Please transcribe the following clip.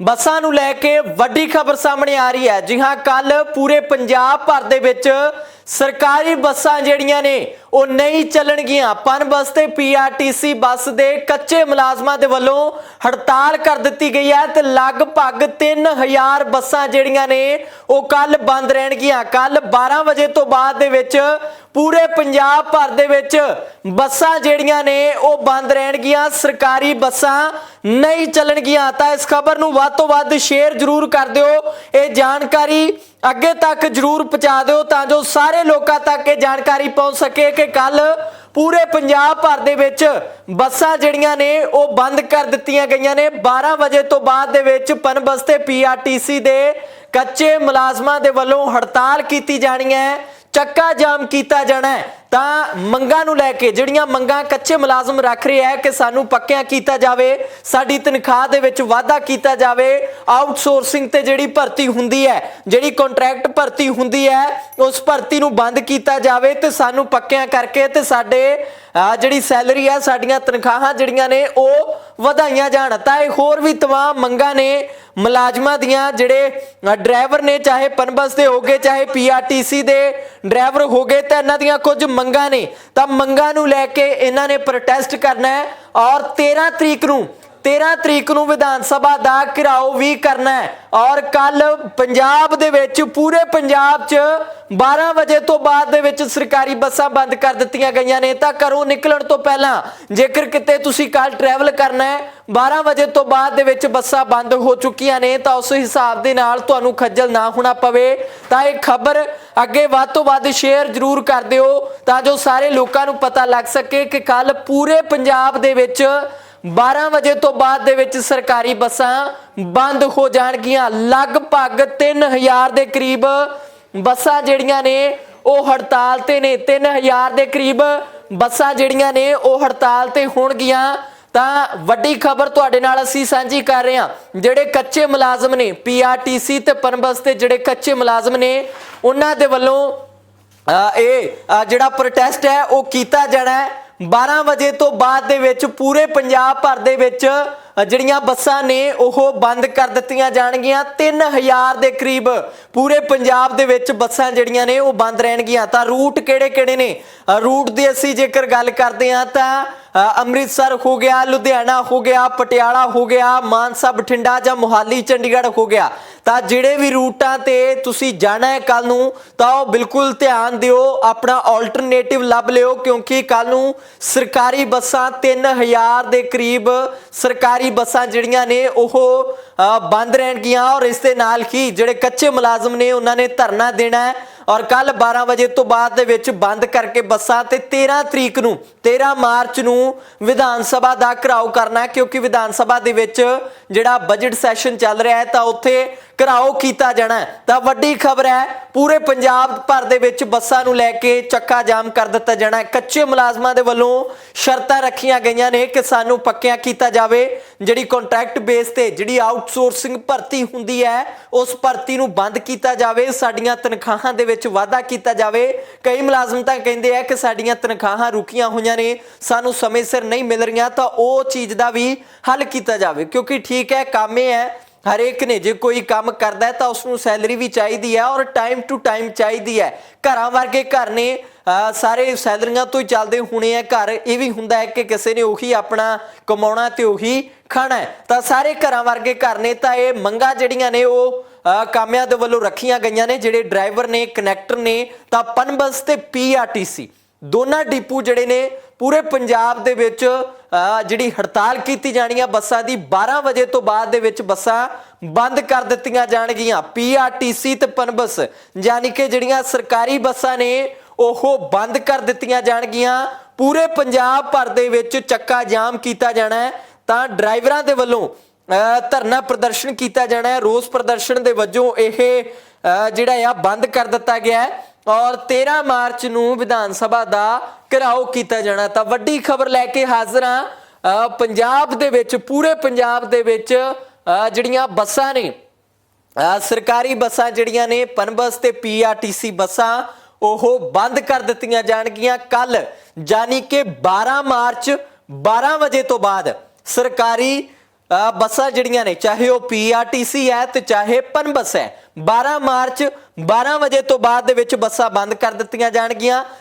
ਬੱਸਾਂ ਨੂੰ ਲੈ ਕੇ ਵੱਡੀ ਖਬਰ ਸਾਹਮਣੇ ਆ ਰਹੀ ਹੈ। ਜੀ ਹਾਂ ਕੱਲ ਪੂਰੇ ਪੰਜਾਬ ਭਰ ਦੇ ਵਿੱਚ ਸਰਕਾਰੀ ਬੱਸਾਂ ਜਿਹੜੀਆਂ ਨੇ, ਉਹ ਨਹੀਂ ਚੱਲਣਗੀਆਂ। ਪਨ ਬੱਸ ਤੇ ਪੀਆਰਟੀਸੀ ਬੱਸ ਦੇ ਕੱਚੇ ਮੁਲਾਜ਼ਮਾਂ ਦੇ ਵੱਲੋਂ ਹੜਤਾਲ ਕਰ ਦਿੱਤੀ ਗਈ ਹੈ ਤੇ ਲਗਭਗ 3000 ਬੱਸਾਂ ਜਿਹੜੀਆਂ ਨੇ, ਉਹ ਕੱਲ ਬੰਦ ਰਹਿਣਗੀਆਂ। ਕੱਲ 12 ਵਜੇ ਤੋਂ ਬਾਅਦ ਦੇ ਵਿੱਚ ਪੂਰੇ ਪੰਜਾਬ ਭਰ ਦੇ ਵਿੱਚ ਬੱਸਾਂ ਜਿਹੜੀਆਂ ਨੇ ਉਹ ਬੰਦ ਰਹਿਣਗੀਆਂ, ਸਰਕਾਰੀ ਬੱਸਾਂ ਨਹੀਂ ਚੱਲਣਗੀਆਂ। ਤਾਂ ਇਸ ਖਬਰ ਨੂੰ ਵੱਧ ਤੋਂ ਵੱਧ ਸ਼ੇਅਰ ਜ਼ਰੂਰ ਕਰ ਦਿਓ। ਇਹ ਜਾਣਕਾਰੀ ਅੱਗੇ ਤੱਕ ਜ਼ਰੂਰ ਪਹੁੰਚਾ ਦਿਓ ਤਾਂ ਜੋ ਸਾਰੇ ਲੋਕਾਂ ਤੱਕ ਇਹ ਜਾਣਕਾਰੀ ਪਹੁੰਚ ਸਕੇ ਕਿ ਕੱਲ ਪੂਰੇ ਪੰਜਾਬ ਭਰ ਦੇ ਵਿੱਚ ਬੱਸਾਂ ਜਿਹੜੀਆਂ ਨੇ ਉਹ ਬੰਦ ਕਰ ਦਿੱਤੀਆਂ ਗਈਆਂ ਨੇ। 12 ਵਜੇ ਤੋਂ ਬਾਅਦ ਦੇ ਵਿੱਚ ਪਨਬਸ ਤੇ ਪੀਆਰਟੀਸੀ ਦੇ ਕੱਚੇ ਮੁਲਾਜ਼ਮਾਂ ਦੇ ਵੱਲੋਂ ਹੜਤਾਲ ਕੀਤੀ ਜਾਣੀ ਹੈ। ਚੱਕਾ ਜਾਮ ਕੀਤਾ ਜਾਣਾ ਹੈ, ਤਾਂ ਮੰਗਾਂ ਨੂੰ ਲੈ ਕੇ, ਜਿਹੜੀਆਂ ਮੰਗਾਂ ਕੱਚੇ ਮੁਲਾਜ਼ਮ ਰੱਖ ਰਹੇ ਹੈ ਕਿ ਸਾਨੂੰ ਪੱਕਿਆਂ ਕੀਤਾ ਜਾਵੇ, ਸਾਡੀ ਤਨਖਾਹ ਦੇ ਵਿੱਚ ਵਾਧਾ ਕੀਤਾ ਜਾਵੇ ਆਊਟਸੋਰਸਿੰਗ ਤੇ ਜਿਹੜੀ ਭਰਤੀ ਹੁੰਦੀ ਹੈ, ਜਿਹੜੀ ਕੰਟਰੈਕਟ ਭਰਤੀ ਹੁੰਦੀ ਹੈ, ਉਸ ਭਰਤੀ ਨੂੰ ਬੰਦ ਕੀਤਾ ਜਾਵੇ ਤੇ ਸਾਨੂੰ ਪੱਕਿਆਂ ਕਰਕੇ ਤੇ ਸਾਡੇ ਜਿਹੜੀ ਸੈਲਰੀ ਹੈ, ਸਾਡੀਆਂ ਤਨਖਾਹਾਂ ਜਿਹੜੀਆਂ ਨੇ, ਉਹ ਵਧਾਈਆਂ ਜਾਣ। ਤਾਂ ਇਹ ਹੋਰ ਵੀ ਤਮਾਮ ਮੰਗਾਂ ਨੇ ਮੁਲਾਜ਼ਮਾਂ ਦੀਆਂ ਜਿਹੜੇ ਡਰਾਈਵਰ ਨੇ, ਚਾਹੇ ਪਨਬਸ ਦੇ ਹੋਗੇ ਚਾਹੇ ਪੀਆਰਟੀਸੀ ਦੇ ਡਰਾਈਵਰ ਹੋਗੇ ਤਾਂ ਇਹਨਾਂ ਦੀਆਂ ਕੁਝ ਮੰਗਾਂ ਨੇ। ਤਾਂ ਮੰਗਾਂ ਨੂੰ ਲੈ ਕੇ ਇਹਨਾਂ ਨੇ ਪ੍ਰੋਟੈਸਟ ਕਰਨਾ ਹੈ ਔਰ 13 ਤਰੀਕ ਨੂੰ 13 ਤਰੀਕ ਨੂੰ ਵਿਧਾਨ ਸਭਾ ਦਾ ਘਿਰਾਓ ਵੀ ਕਰਨਾ ਹੈ। ਔਰ ਕੱਲ ਪੰਜਾਬ ਦੇ ਵਿੱਚ, ਪੂਰੇ ਪੰਜਾਬ 'ਚ 12 ਵਜੇ ਤੋਂ ਬਾਅਦ ਦੇ ਵਿੱਚ ਸਰਕਾਰੀ ਬੱਸਾਂ ਬੰਦ ਕਰ ਦਿੱਤੀਆਂ ਗਈਆਂ ਨੇ। ਤਾਂ ਘਰੋਂ ਨਿਕਲਣ ਤੋਂ ਪਹਿਲਾਂ ਜੇਕਰ ਕਿਤੇ ਤੁਸੀਂ ਕੱਲ ਟਰੈਵਲ ਕਰਨਾ ਹੈ 12 ਵਜੇ ਤੋਂ ਬਾਅਦ ਦੇ ਵਿੱਚ ਬੱਸਾਂ ਬੰਦ ਹੋ ਚੁੱਕੀਆਂ ਨੇ, ਤਾਂ ਉਸ ਹਿਸਾਬ ਦੇ ਨਾਲ ਤੁਹਾਨੂੰ ਖੱਜਲ ਨਾ ਹੋਣਾ ਪਵੇ। ਤਾਂ ਇਹ ਖਬਰ ਅੱਗੇ ਵੱਧ ਤੋਂ ਵੱਧ ਸ਼ੇਅਰ ਜ਼ਰੂਰ ਕਰ ਦਿਓ, ਤਾਂ ਜੋ ਸਾਰੇ ਲੋਕਾਂ ਨੂੰ ਪਤਾ ਲੱਗ ਸਕੇ ਕਿ ਕੱਲ ਪੂਰੇ ਪੰਜਾਬ ਦੇ ਵਿੱਚ 12 ਵਜੇ ਤੋਂ ਬਾਅਦ ਦੇ ਵਿੱਚ ਸਰਕਾਰੀ ਬੱਸਾਂ ਬੰਦ ਹੋ ਜਾਣਗੀਆਂ। ਲਗਭਗ 3000 ਦੇ ਕਰੀਬ ਬੱਸਾਂ ਜਿਹੜੀਆਂ ਨੇ ਉਹ ਹੜਤਾਲ ਤੇ ਨੇ। 3000 ਦੇ ਕਰੀਬ ਬੱਸਾਂ ਜਿਹੜੀਆਂ ਨੇ ਉਹ ਹੜਤਾਲ ਤੇ ਹੋਣਗੀਆਂ। ਤਾਂ ਵੱਡੀ ਖਬਰ ਤੁਹਾਡੇ ਨਾਲ ਅਸੀਂ ਸਾਂਝੀ ਕਰ ਰਹੇ ਹਾਂ। ਜਿਹੜੇ ਕੱਚੇ ਮੁਲਾਜ਼ਮ ਨੇ ਪੀਆਰਟੀਸੀ ਤੇ ਪਨਬਸ ਤੇ ਜਿਹੜੇ ਕੱਚੇ ਮੁਲਾਜ਼ਮ ਨੇ ਉਹਨਾਂ ਦੇ ਵੱਲੋਂ ਅ, ਇਹ ਜਿਹੜਾ ਪ੍ਰੋਟੈਸਟ ਹੈ ਉਹ ਕੀਤਾ ਜਾਣਾ ਹੈ। 12 ਵਜੇ ਤੋਂ ਬਾਅਦ ਦੇ ਵਿੱਚ ਪੂਰੇ ਪੰਜਾਬ ਭਰ ਦੇ ਵਿੱਚ ਜਿਹੜੀਆਂ ਬੱਸਾਂ ਨੇ, ਉਹ ਬੰਦ ਕਰ ਦਿੱਤੀਆਂ ਜਾਣਗੀਆਂ। 3000 ਦੇ ਕਰੀਬ ਪੂਰੇ ਪੰਜਾਬ ਦੇ ਵਿੱਚ ਬੱਸਾਂ ਜਿਹੜੀਆਂ ਨੇ, ਉਹ ਬੰਦ ਰਹਿਣਗੀਆਂ। ਤਾਂ ਰੂਟ ਕਿਹੜੇ-ਕਿਹੜੇ ਨੇ? ਰੂਟ ਦੀ ਅਸੀਂ ਜੇਕਰ ਗੱਲ ਕਰਦੇ ਹਾਂ ਤਾਂ ਅੰਮ੍ਰਿਤਸਰ ਹੋ ਗਿਆ, ਲੁਧਿਆਣਾ ਹੋ ਗਿਆ, ਪਟਿਆਲਾ ਹੋ ਗਿਆ, ਮਾਨਸਾ, ਬਠਿੰਡਾ ਜਾਂ ਮੁਹਾਲੀ, ਚੰਡੀਗੜ੍ਹ ਹੋ ਗਿਆ। ਤਾਂ ਜਿਹੜੇ ਵੀ ਰੂਟਾਂ ਤੇ ਤੁਸੀਂ ਜਾਣਾ ਹੈ ਕੱਲ ਨੂੰ, ਤਾਂ ਉਹ ਬਿਲਕੁਲ ਧਿਆਨ ਦਿਓ, ਆਪਣਾ ਆਲਟਰਨੇਟਿਵ ਲੱਭ ਲਿਓ, ਕਿਉਂਕਿ ਕੱਲ ਨੂੰ ਸਰਕਾਰੀ ਬੱਸਾਂ 3000 ਦੇ ਕਰੀਬ ਸਰਕਾਰੀ ਬੱਸਾਂ ਜਿਹੜੀਆਂ ਨੇ, ਉਹ ਬੰਦ ਰਹਿਣਗੀਆਂ ਔਰ ਇਸ ਦੇ ਨਾਲ ਹੀ ਜਿਹੜੇ ਕੱਚੇ ਮੁਲਾਜ਼ਮ ਨੇ, ਉਹਨਾਂ ਨੇ ਧਰਨਾ ਦੇਣਾ ਹੈ। ਔਰ ਕੱਲ 12 ਵਜੇ ਤੋਂ ਬਾਅਦ ਦੇ ਵਿੱਚ ਬੰਦ ਕਰਕੇ ਬੱਸਾਂ ਤੇ 13 ਤਰੀਕ ਨੂੰ 13 ਮਾਰਚ ਨੂੰ ਵਿਧਾਨ ਸਭਾ ਦਾ ਘਰਾਓ ਕਰਨਾ ਹੈ, ਕਿਉਂਕਿ ਵਿਧਾਨ ਸਭਾ ਦੇ ਵਿੱਚ ਜਿਹੜਾ ਬਜਟ ਸੈਸ਼ਨ ਚੱਲ ਰਿਹਾ ਹੈ, ਤਾਂ ਉੱਥੇ ਘਰਾਓ ਕੀਤਾ ਜਾਣਾ ਤਾਂ ਵੱਡੀ ਖਬਰ ਹੈ, ਪੂਰੇ ਪੰਜਾਬ ਭਰ ਦੇ ਵਿੱਚ ਬੱਸਾਂ ਨੂੰ ਲੈ ਕੇ ਚੱਕਾ ਜਾਮ ਕਰ ਦਿੱਤਾ ਜਾਣਾ ਕੱਚੇ ਮੁਲਾਜ਼ਮਾਂ ਦੇ ਵੱਲੋਂ ਸ਼ਰਤਾਂ ਰੱਖੀਆਂ ਗਈਆਂ ਨੇ ਕਿ ਸਾਨੂੰ ਪੱਕਿਆਂ ਕੀਤਾ ਜਾਵੇ। ਜਿਹੜੀ ਕੰਟਰੈਕਟ ਬੇਸ ਤੇ ਜਿਹੜੀ ਆਊਟਸੋਰਸਿੰਗ ਭਰਤੀ ਹੁੰਦੀ ਹੈ, ਉਸ ਭਰਤੀ ਨੂੰ ਬੰਦ ਕੀਤਾ ਜਾਵੇ। ਸਾਡੀਆਂ ਤਨਖਾਹਾਂ ਦੇ ਵਿੱਚ ਵਾਧਾ ਕੀਤਾ ਜਾਵੇ। ਕਈ ਮੁਲਾਜ਼ਮ ਤਾਂ ਕਹਿੰਦੇ ਆ ਕਿ ਸਾਡੀਆਂ ਤਨਖਾਹਾਂ ਰੁਕੀਆਂ ਹੋਈਆਂ ਨੇ, ਸਾਨੂੰ ਸਮੇਂ ਸਿਰ ਨਹੀਂ ਮਿਲ ਰਹੀਆਂ, ਤਾਂ ਉਹ ਚੀਜ਼ ਦਾ ਵੀ ਹੱਲ ਕੀਤਾ ਜਾਵੇ। ਕਿਉਂਕਿ ਠੀਕ ਹੈ, ਕੰਮ ਇਹ ਹੈ ਹਰੇਕ ਨੇ ਜੇ ਕੋਈ ਕੰਮ ਕਰਦਾ ਤਾਂ ਉਸ ਨੂੰ ਸੈਲਰੀ ਵੀ ਚਾਹੀਦੀ ਹੈ ਔਰ ਟਾਈਮ ਟੂ ਟਾਈਮ ਚਾਹੀਦੀ ਹੈ। ਘਰਾਂ ਵਰਗੇ ਘਰ ਨੇ ਸਾਰੇ ਸੈਲਰੀਆਂ ਤੋਂ ਹੀ ਚੱਲਦੇ ਹੋਣੇ ਆ। ਘਰ ਇਹ ਵੀ ਹੁੰਦਾ ਹੈ ਕਿ ਕਿਸੇ ਨੇ ਉਹੀ ਆਪਣਾ ਕਮਾਉਣਾ ਤੇ ਉਹੀ ਖਾਣਾ ਤਾਂ ਸਾਰੇ ਘਰਾਂ ਵਰਗੇ ਘਰ ਨੇ ਤਾਂ ਇਹ ਮੰਗਾ ਜਿਹੜੀਆਂ ਨੇ ਉਹ ਕਾਮਿਆਂ ਦੇ ਵੱਲੋਂ ਰੱਖੀਆਂ ਗਈਆਂ ਨੇ। ਜਿਹੜੇ ਡਰਾਈਵਰ ਨੇ, ਕਨੈਕਟਰ ਨੇ, ਤਾਂ ਪਨਬਸ ਤੇ ਪੀਆਰਟੀਸੀ ਦੋਨਾਂ ਡਿਪੂ ਜਿਹੜੇ ਨੇ, ਪੂਰੇ ਪੰਜਾਬ ਦੇ ਵਿੱਚ ਜਿਹੜੀ ਹੜਤਾਲ ਕੀਤੀ ਜਾਣੀ ਆ, ਬੱਸਾਂ ਦੀ 12 ਵਜੇ ਤੋਂ ਬਾਅਦ ਦੇ ਵਿੱਚ ਬੱਸਾਂ ਬੰਦ ਕਰ ਦਿੱਤੀਆਂ ਜਾਣਗੀਆਂ। ਪੀਆਰਟੀਸੀ ਤੇ ਪਨਬਸ ਯਾਨੀ ਕਿ ਜਿਹੜੀਆਂ ਸਰਕਾਰੀ ਬੱਸਾਂ ਨੇ, ਉਹ ਬੰਦ ਕਰ ਦਿੱਤੀਆਂ ਜਾਣਗੀਆਂ। ਪੂਰੇ ਪੰਜਾਬ ਭਰ ਦੇ ਵਿੱਚ ਚੱਕਾ ਜਾਮ ਕੀਤਾ ਜਾਣਾ ਹੈ। ਤਾਂ ਡਰਾਈਵਰਾਂ ਦੇ ਵੱਲੋਂ ਅਹ ਧਰਨਾ ਪ੍ਰਦਰਸ਼ਨ ਕੀਤਾ ਜਾਣਾ ਹੈ। ਰੋਸ ਪ੍ਰਦਰਸ਼ਨ ਦੇ ਵਜੋਂ ਇਹ ਜਿਹੜਾ ਆ, ਬੰਦ ਕਰ ਦਿੱਤਾ ਗਿਆ ਹੈ। ਔਰ 13 ਮਾਰਚ ਨੂੰ ਵਿਧਾਨ ਸਭਾ ਦਾ ਘਿਰਾਓ ਕੀਤਾ ਜਾਣਾ। ਤਾਂ ਵੱਡੀ ਖਬਰ ਲੈ ਕੇ ਹਾਜ਼ਰ ਹਾਂ। ਪੰਜਾਬ ਦੇ ਵਿੱਚ, ਪੂਰੇ ਪੰਜਾਬ ਦੇ ਵਿੱਚ ਜਿਹੜੀਆਂ ਬੱਸਾਂ ਨੇ ਸਰਕਾਰੀ ਬੱਸਾਂ ਜਿਹੜੀਆਂ ਨੇ, ਪਨਬਸ ਤੇ ਪੀਆਰਟੀਸੀ ਬੱਸਾਂ, ਉਹ ਬੰਦ ਕਰ ਦਿੱਤੀਆਂ ਜਾਣਗੀਆਂ ਕੱਲ ਯਾਨੀ ਕਿ 12 ਮਾਰਚ 12 ਵਜੇ ਤੋਂ ਬਾਅਦ ਸਰਕਾਰੀ ਬੱਸਾਂ ਜਿਹੜੀਆਂ ਨੇ, ਚਾਹੇ ਉਹ ਪੀਆਰਟੀਸੀ ਹੈ ਤੇ ਚਾਹੇ ਪਨਬਸ ਹੈ 12 ਮਾਰਚ 12 ਵਜੇ ਤੋਂ ਬਾਅਦ ਦੇ ਵਿੱਚ ਬੱਸਾਂ ਬੰਦ ਕਰ ਦਿੱਤੀਆਂ ਜਾਣਗੀਆਂ।